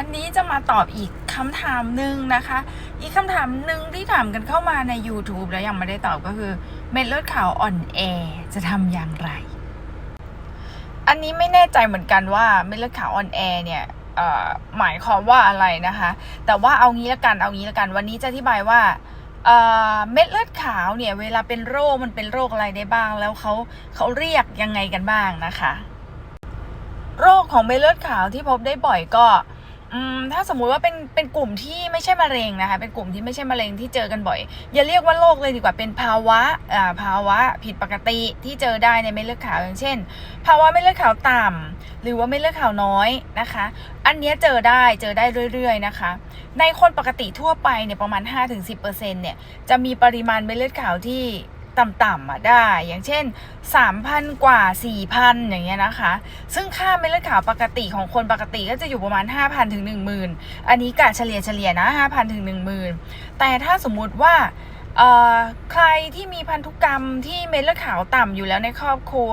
วันนี้จะมาตอบอีกคำถามหนึ่งนะคะ อีกคำถามหนึ่งที่ถามกันเข้ามาใน YouTube แล้วยังไม่ได้ตอบก็คือ เม็ดเลือดขาวอ่อนแอจะทำอย่างไร อันนี้ไม่แน่ใจเหมือนกันว่าเม็ดเลือดขาวอ่อนแอเนี่ยหมายความว่าอะไรนะคะ แต่ว่าเอางี้ละกันเอางี้ละกัน วันนี้จะอธิบายว่าเม็ดเลือดขาวเนี่ยเวลาเป็นโรคมันเป็นโรคอะไรได้บ้าง แล้วเขาเขาเรียกยังไงกันบ้างนะคะ โรคของเม็ดเลือดขาวที่พบได้บ่อยก็ อืมถ้าสมมุติว่าเป็นเป็นกลุ่มที่ไม่ใช่มะเร็งนะคะ เป็นกลุ่มที่ไม่ใช่มะเร็งที่เจอกันบ่อย อย่าเรียกว่าโรคเลยดีกว่าเป็นภาวะอ่าภาวะผิดปกติที่เจอได้ในเม็ดเลือดขาวอย่างเช่น ภาวะเม็ดเลือดขาวต่ำหรือว่าเม็ดเลือดขาวน้อยนะคะ อันนี้เจอได้เจอได้เรื่อยๆนะคะ ในคนปกติทั่วไปเนี่ยประมาณ 5-10%เนี่ยจะมีปริมาณเม็ดเลือดขาวที่ ต่ำๆอะได้ อย่างเช่น 3,000 กว่า 4,000 อย่างเงี้ยนะคะ ซึ่งค่าเม็ดเลือดขาวปกติของคนปกติก็จะอยู่ประมาณ 5,000 ถึง 10,000 อันนี้กะเฉลี่ยเฉลี่ยนะ 5,000 ถึง 10,000 แต่ถ้าสมมุติว่าใครที่มีพันธุกรรมที่เม็ดเลือดขาวต่ำอยู่แล้วในครอบครัว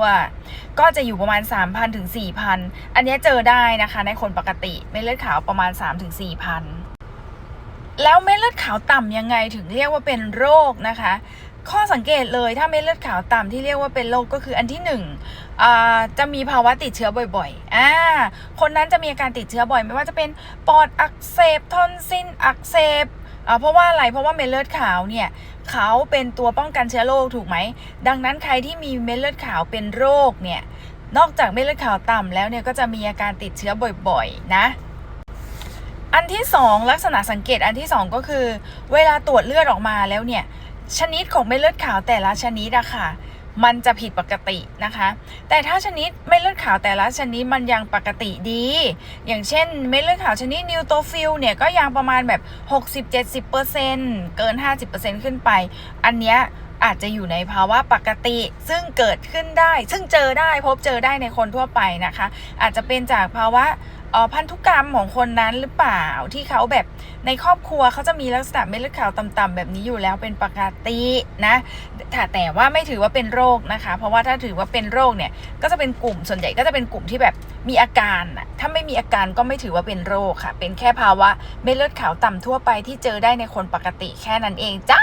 ก็จะอยู่ประมาณ 3,000ถึง4,000 อันนี้เจอได้นะคะในคนปกติเม็ดเลือดขาวประมาณ3ถึง4,000แล้วเม็ดเลือดขาวต่ำยังไงถึงเรียกว่าเป็นโรคนะคะ ข้อสังเกตเลยถ้าเม็ดเลือดขาวต่ำที่เรียกว่าเป็นโรคก็คืออันที่หนึ่งจะมีภาวะติดเชื้อบ่อยๆอ่าคนนั้นจะมีอาการติดเชื้อบ่อย ไม่ว่าจะเป็นปอดอักเสบทอนซิลอักเสบเพราะว่าอะไรเพราะว่าเม็ดเลือดขาวเนี่ยเขาเป็นตัวป้องกันเชื้อโรคถูกไหม ดังนั้นใครที่มีเม็ดเลือดขาวเป็นโรคเนี่ยนอกจากเม็ดเลือดขาวต่ำแล้วเนี่ยก็จะมีอาการติดเชื้อบ่อยๆ นะ อันที่สองลักษณะสังเกตอันที่สองก็คือ เวลาตรวจเลือดออกมาแล้วเนี่ย ชนิดของเม็ดเลือดขาวแต่ละชนิดอะค่ะมันจะผิดปกตินะคะ แต่ถ้าชนิดเม็ดเลือดขาวแต่ละชนิดมันยังปกติดี อย่างเช่นเม็ดเลือดขาวชนิดนิวโตฟิลเนี่ยก็ยังประมาณแบบ 60-70%เกิน 50%ขึ้นไป อันเนี้ย อาจจะอยู่ในภาวะปกติซึ่งเกิดขึ้นได้ ซึ่งเจอได้พบเจอได้ในคนทั่วไปนะคะ อาจจะเป็นจากภาวะออพันธุกรรมของคนนั้นหรือเปล่าที่เขาแบบในครอบครัวเขาจะมีลักษณะเม็ดเลือดขาวต่ำๆแบบนี้อยู่แล้วเป็นปกตินะแต่แต่ว่าไม่ถือว่าเป็นโรคนะคะ เพราะว่าถ้าถือว่าเป็นโรคเนี่ยก็จะเป็นกลุ่มส่วนใหญ่ก็จะเป็นกลุ่มที่แบบมีอาการถ้าไม่มีอาการก็ไม่ถือว่าเป็นโรคค่ะ เป็นแค่ภาวะเม็ดเลือดขาวต่ำทั่วไปที่เจอได้ในคนปกติแค่นั้นเองจ้า